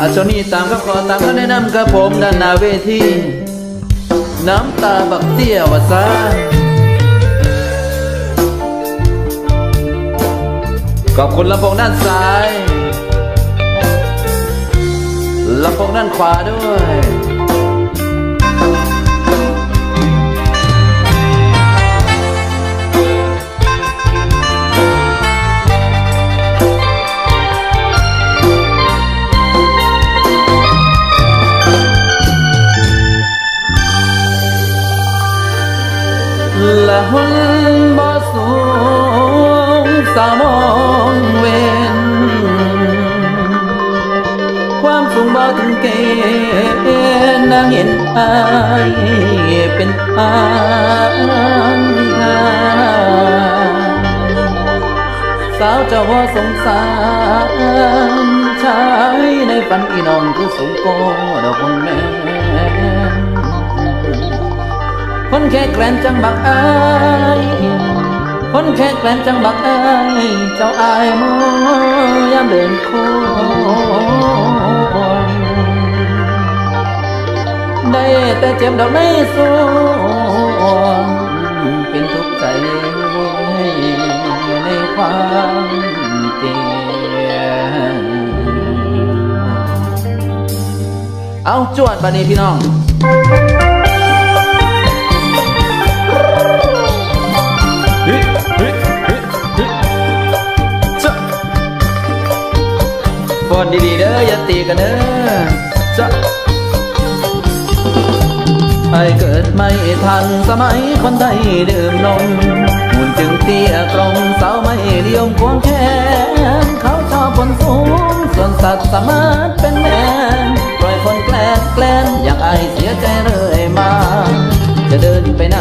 อาชนีตามก็ขอตามก็แนะนำกับผมด้านนาเวทีน้ำตาบักเตี้ยวซาขอบคุณลำโพงด้านซ้ายลำโพงด้านขวาด้วย ละหนบ่สูงสามองเวนความสูงบ่ถึงเกณฑ์นางเห็นอายเป็นทางทางสาวเจ้าว่าสงสารชายในฝันอีน้องคือสูงโกดอกคนแม่ คนแค่แกล้นจังบักอายคนแค่แกล้นจังบักอายเจ้าอายมอยามเดินโค้งได้แต่เจ็บดอกในสวงเป็นทุกข์ใจในความเจ็บเอาจวดบัดนี้พี่น้อง นดีๆเด้ออย่าตีกันเด้อจะไอเกิดไม่ทันสมัยคนไทยดื่มนมหุ่นจึงเตี้ยตรงสาวไม่นิยมควงแขนเขาชอบคนสูงส่วนสัตว์สามารถเป็นแมนปล่อยคนแกล้งแกล้นอยากไอายเสียใจเรื่อยมา จะเดินไปไหน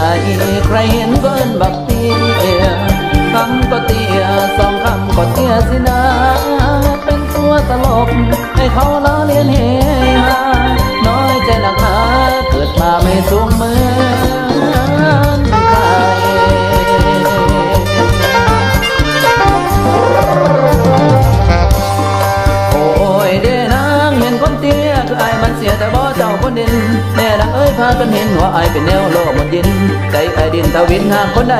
ใครเห็นเบิ้นบักเตี้ยคำก็เตี้ยสองคำก็เตี้ยสินะ เขาล้อเลียนเฮฮาน้อยใจหนักหนาเกิดมาไม่สูงเหมือ ดิน แน่นางเอ้ยพากันเห็นว่าอเป็นแนวโลกมันดิน ใจไอดินทวินหากคนใด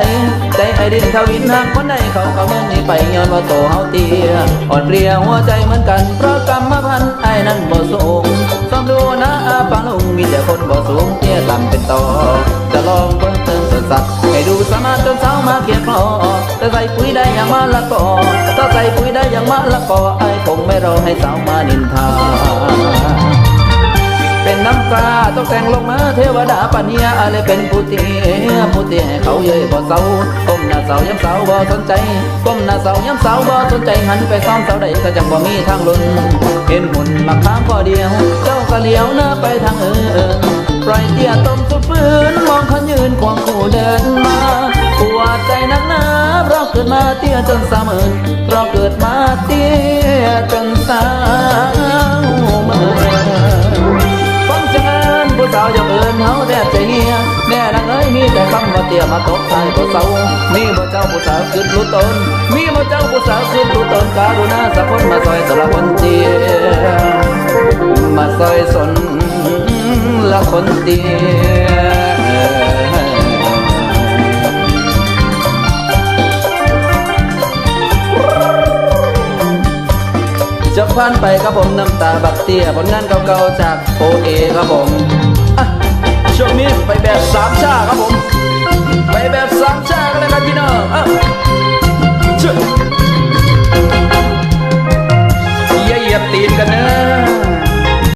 ใจไอดินทวินหากคนใดเขาก็เมืองนี้ไปย้อนว่าโตเฮาเตี้ยอ่อนเรียหัวใจเหมือนกัน เพราะกรรมพันไอนั้นบ่สูงซ้อมดูนะอาปังลุงมีแต่คนบ่สูงเตี้ยต่ำเป็นต่อจะลองเบิ่งเติมเติมสัตว์ให้ดูสามารถจนเช้ามาเกียดพอแต่ใส่ปุ๋ยได้อย่างมาละกอถ้าใส่ปุ๋ยได้อย่างมาละกอไอคงไม่รอให้สาวมานินทา เป็นน้ำตาต้องแต่งลงมาเทวดาปัญญาอะไรเป็นผู้เตี้ยผู้เตี้ยเขาเย้ยบ่เศร้าก้มหน้าเสาย้ำเสาบ่สนใจก้มหน้าเสาย้ำเสาบ่สนใจหันไปซ้อมเสาใดก็จังบ่มีทางลุนเห็นหุ่นมาค้างพอเดียว เจ้าก็เลี้ยวหน้าไปทางเอินปล่อยเตี้ยต้มสุดปืนมองเขายืนควงคู่เดินมาปวดใจนักหนาเราเกิดมาเตี้ยจนสามเอินเราเกิดมาเตี้ยจนสาวเมิน แทบจะเฮียแน่นางเอ้ยมีแต่คำว่าเตี้ยมาตกใจผู้สามีบ่เจ้าผู้สาวขึ้นรู้ตน มีบ่เจ้าผู้สาวขึ้นรู้ตนการุณาสักคนมาซอยสละคนเตี้ยมาซอยสนละคนเตี้ยจะผ่านไปครับผมน้ำตาบักเตี้ยผลงานเก่าๆจากโอเอครับผม ช่วงนี้ไปแบบสามชาครับผม ไปแบบสามชา